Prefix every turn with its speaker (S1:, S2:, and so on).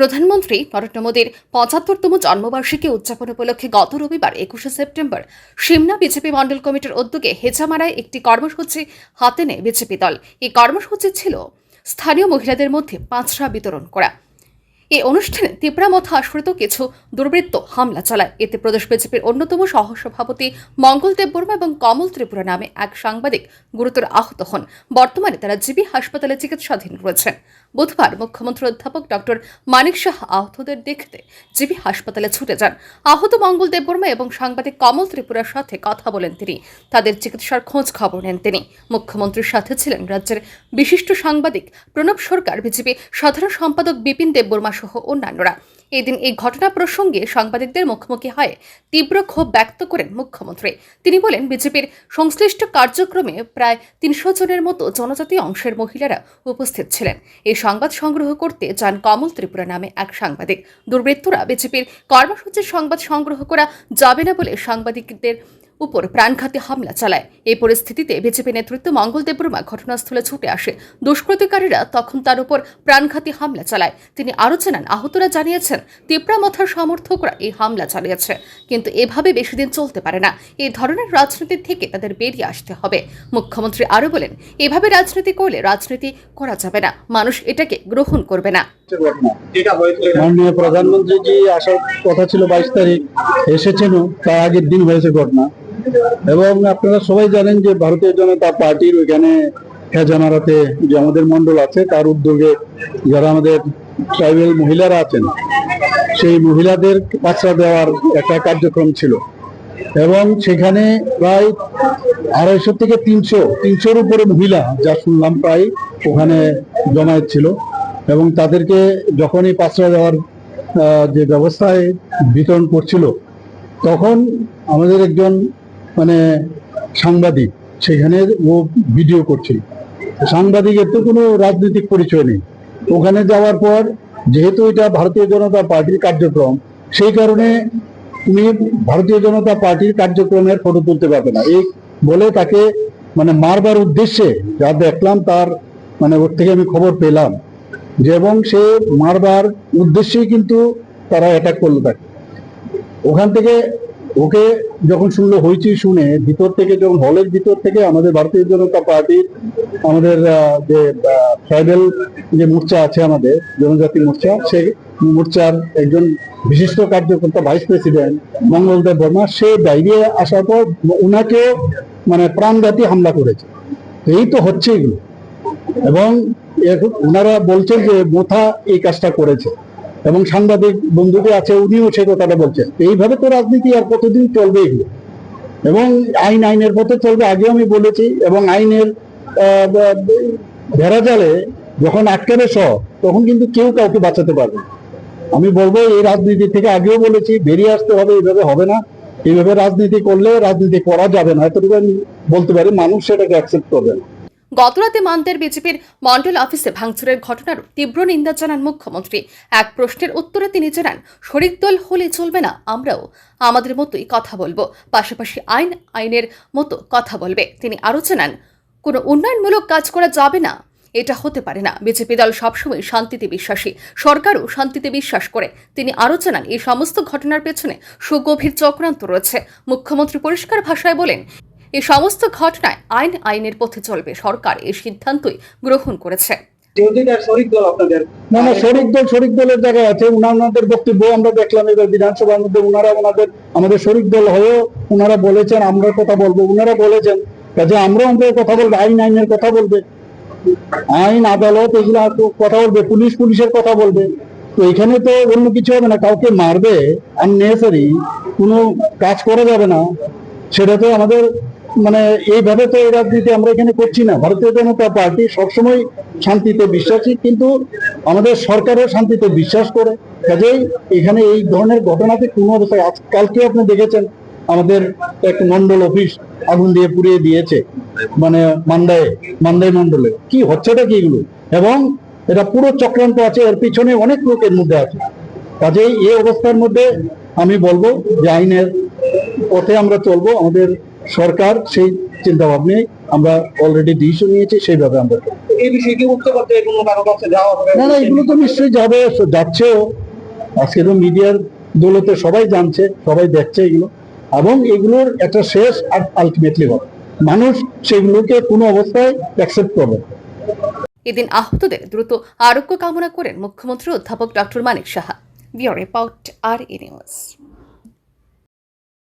S1: প্রধানমন্ত্রী নরেন্দ্র মোদীর পঁচাত্তরতম জন্মবার্ষিকী উদযাপন উপলক্ষে গত রবিবার একুশে সেপ্টেম্বর সিমনা বিজেপি মণ্ডল কমিটির উদ্যোগে হেজামারায় একটি কর্মসূচি হাতে নেয় বিজেপি দল। এই কর্মসূচি ছিল স্থানীয় মহিলাদের মধ্যে পাঁচরা বিতরণ করা। এই অনুষ্ঠানে তিপ্রামথা আশ্রিত কিছু দুর্বৃত্ত হামলা চালায়। এতে প্রদেশ বিজেপির অন্যতম সহসভাপতি মঙ্গল দেববর্মা এবং কমল ত্রিপুরা নামে এক সাংবাদিক গুরুতর আহত হন। বর্তমানে তারা জিবি হাসপাতালে চিকিৎসাধীন রয়েছেন। বুধবার মুখ্যমন্ত্রী অধ্যাপক ডক্টর মানিক শাহ আহতদের দেখতে জিবি হাসপাতালে ছুটে যান। আহত মঙ্গল দেববর্মা এবং সাংবাদিক কমল ত্রিপুরার সাথে কথা বলেন তিনি। তাদের চিকিৎসার খোঁজ খবর নেন তিনি। মুখ্যমন্ত্রীর সাথে ছিলেন রাজ্যের বিশিষ্ট সাংবাদিক প্রণব সরকার। বিজেপি সাধারণ সম্পাদক বিপিন দেববর্মা সহ অন্যান্যরা। এদিন এই ঘটনা প্রসঙ্গে সাংবাদিকদের মুখোমুখি হয়ে তীব্র ক্ষোভ ব্যক্ত করেন মুখ্যমন্ত্রী। তিনি বলেন, বিজেপির সংশ্লিষ্ট কার্যক্রমে প্রায় তিনশো জনের মতো জনজাতি অংশের মহিলারা উপস্থিত ছিলেন। এই সংবাদ সংগ্রহ করতে যান কমল ত্রিপুরা নামে এক সাংবাদিক। দুর্বৃত্তরা বিজেপির কর্মসূচির সংবাদ সংগ্রহ করা যাবে না বলে সাংবাদিকদের উপর প্রাণঘাতী হামলা চালায়। এই পরিস্থিতিতে বিজেপি নেতৃত্ব মঙ্গল দেববর্মা ঘটনাস্থলে ছুটে আসে। দুষ্কৃতিকারীরা তখন তার উপর প্রাণঘাতী হামলা চালায়। তিনি আরও জানান, আহতরা জানিয়েছেন তিপ্রামথার সমর্থকরা এই হামলা চালিয়েছে। কিন্তু এভাবে বেশি দিন চলতে পারে না। এই ধরনের রাজনীতি থেকে তাদের বেরিয়ে আসতে হবে। মুখ্যমন্ত্রী আরও বলেন, এভাবে রাজনীতি করলে রাজনীতি করা যাবে না। মানুষ এটাকে গ্রহণ করবে না।
S2: মাননীয় প্রধানমন্ত্রী আসার কথা ছিল বাইশ তারিখ এসেছেন তার আগের দিন হয়েছে ঘটনা। এবং আপনারা সবাই জানেন যে ভারতীয় জনতা পার্টির ওইখানে খেজামারাতে যে আমাদের মন্ডল আছে, তার উদ্যোগে যারা আমাদের ট্রাইবেল মহিলারা আছেন, সেই মহিলাদের বাচ্চা দেওয়ার একটা কার্যক্রম ছিল। এবং সেখানে প্রায় আড়াইশো থেকে তিনশো, তিনশোর উপরে মহিলা, যা শুনলাম প্রায় ওখানে জমায়েত ছিল। এবং তাদেরকে যখনই পাঁচটা দেওয়ার যে ব্যবস্থায় বিতরণ করছিল, তখন আমাদের একজন মানে সাংবাদিক, সেখানে ও ভিডিও করছিল। সাংবাদিকের তো কোনো রাজনৈতিক পরিচয় নেই। ওখানে যাওয়ার পর, যেহেতু এটা ভারতীয় জনতা পার্টির কার্যক্রম, সেই কারণে তুমি ভারতীয় জনতা পার্টির কার্যক্রমের ফটো তুলতে পারবে না। এই বলে তাকে মানে মারবার উদ্দেশ্যে যা দেখলাম তার মানে ওর থেকে আমি খবর পেলাম যে এবং সে মারবার উদ্দেশ্যেই কিন্তু তারা অ্যাটাক করল তাকে। ওখান থেকে ওকে যখন শুনলো হইচই শুনে, ভিতর থেকে যখন, হলের ভিতর থেকে আমাদের ভারতীয় জনতা পার্টির আমাদের যে ট্রাইবেল যে মোর্চা আছে আমাদের, জনজাতি মোর্চা, সেই মোর্চার একজন বিশিষ্ট কার্যকর্তা, ভাইস প্রেসিডেন্ট মঙ্গলদেব বর্মা, সে বাইরে আসার পর ওনাকেও মানে প্রাণঘাতী হামলা করেছে। এই তো হচ্ছে এগুলো এবং ওনারা বলছেন যে, মোথা এই কাজটা করেছে। এবং সাংবাদিক বন্ধুকে আছে উনিও সে কথাটা বলছেন। এইভাবে তো রাজনীতি আর কতদিন চলবে এগুলো? এবং আইন আইনের পথে চলবে আগেও আমি বলেছি এবং আইনের আহ, ব- ভেড়া জালে যখন আটকাবে সব তখন কিন্তু কেউ কাউকে বাঁচাতে পারবে আমি বলব এই রাজনীতি থেকে আগেও বলেছি বেরিয়ে আসতে হবে এইভাবে হবে না। এইভাবে রাজনীতি করলে রাজনীতি করা যাবে না। এতটুকু আমি বলতে পারি মানুষ সেটাকে অ্যাকসেপ্ট করবে না।
S1: গতরাতে মানদের বিজেপির মন্ডল অফিসে ভাঙচুরের ঘটনার তীব্র নিন্দা জানান মুখ্যমন্ত্রী। এক প্রশ্নের উত্তরে তিনি জানান, শরিক দল হলে চলবে না, আমরাও। আমাদের মতোই কথা বলব। পাশাপাশি আইন, আইনের মতো কথা বলবে। তিনি আরও জানান, কোনো উন্নয়নমূলক কাজ করা যাবে না। এটা হতে পারে না। বিজেপি দল সবসময় শান্তিতে বিশ্বাসী। সরকারও শান্তিতে বিশ্বাস করে। তিনি আরও জানান, এই সমস্ত ঘটনার পেছনে সুগভীর চক্রান্ত রয়েছে। মুখ্যমন্ত্রী পরিষ্কার ভাষায় বলেন এই সমস্ত ঘটনায় আইন আইনের পথে চলবে। সরকার এই সিদ্ধান্তই গ্রহণ করেছে।
S3: শরিক দল আপনাদের
S2: না না শরিক দল শরিক দলের জায়গায় আছে। উনার বক্তব্য আমরা দেখলাম। এবার বিধানসভার মধ্যে উনারা ওনাদের আমাদের শরিক দল হয়েও উনারা বলেছেন আমরা কথা বলব। উনারা বলেছেন কাজে আমরা আমাদের কথা বলব আইন আইনের কথা বলবে। আইন আদালত এগুলা তো কথা বলবে পুলিশ পুলিশের কথা বলবে। তো এখানে তো অন্য কিছু হবে না। কাউকে মারবে আননেসারি কোনো কাজ করা যাবে না। সেটা তো আমাদের মানে এইভাবে তো এই রাজনীতি আমরা এখানে করছি না। ভারতীয় জনতা পার্টি সবসময় শান্তিতে বিশ্বাসী, কিন্তু আমাদের সরকারও শান্তিতে বিশ্বাস করে। কাজেই এখানে এই ধরনের ঘটনাতে কোনো অবস্থায় আজ, কালকে আপনি দেখেছেন, আমাদের এক মন্ডল অফিস আগুন দিয়ে পুড়িয়ে দিয়েছে মানে মান্দায় মান্দাই মন্ডলে কি হচ্ছেটা কি এগুলো? এবং এটা পুরো চক্রান্ত আছে, এর পিছনে অনেক লোকের মধ্যে আছে। কাজেই এই অবস্থার মধ্যে আমি বলব যে আইনের পথে আমরা চলবো, আমাদের সরকার সেই চিন্তা ভাবনায় আমরা অলরেডি ডিসিশন নিয়েছি সেইভাবে আমরা
S3: এই বিষয়ে কি উচ্চ পর্যায়ে কোনো কারও কাছে যাওয়া হবে?
S2: না না এগুলো তো নিশ্চয়ই যাবে যাচ্ছেও। আজকে তো মিডিয়ার দৌলতে সবাই জানছে সবাই দেখছে এগুলো। এবং এগুলোর একটা শেষ আর আলটিমেটলি হবে। মানুষ সেগুলোকে কোনো অবস্থায় অ্যাকসেপ্ট করবে না।
S1: এদিন আহতদের দ্রুত আরোগ্য কামনা করেন মুখ্যমন্ত্রী অধ্যাপক ডক্টর মানিক সাহা। বিও রিপোর্ট আর ই নিউজ।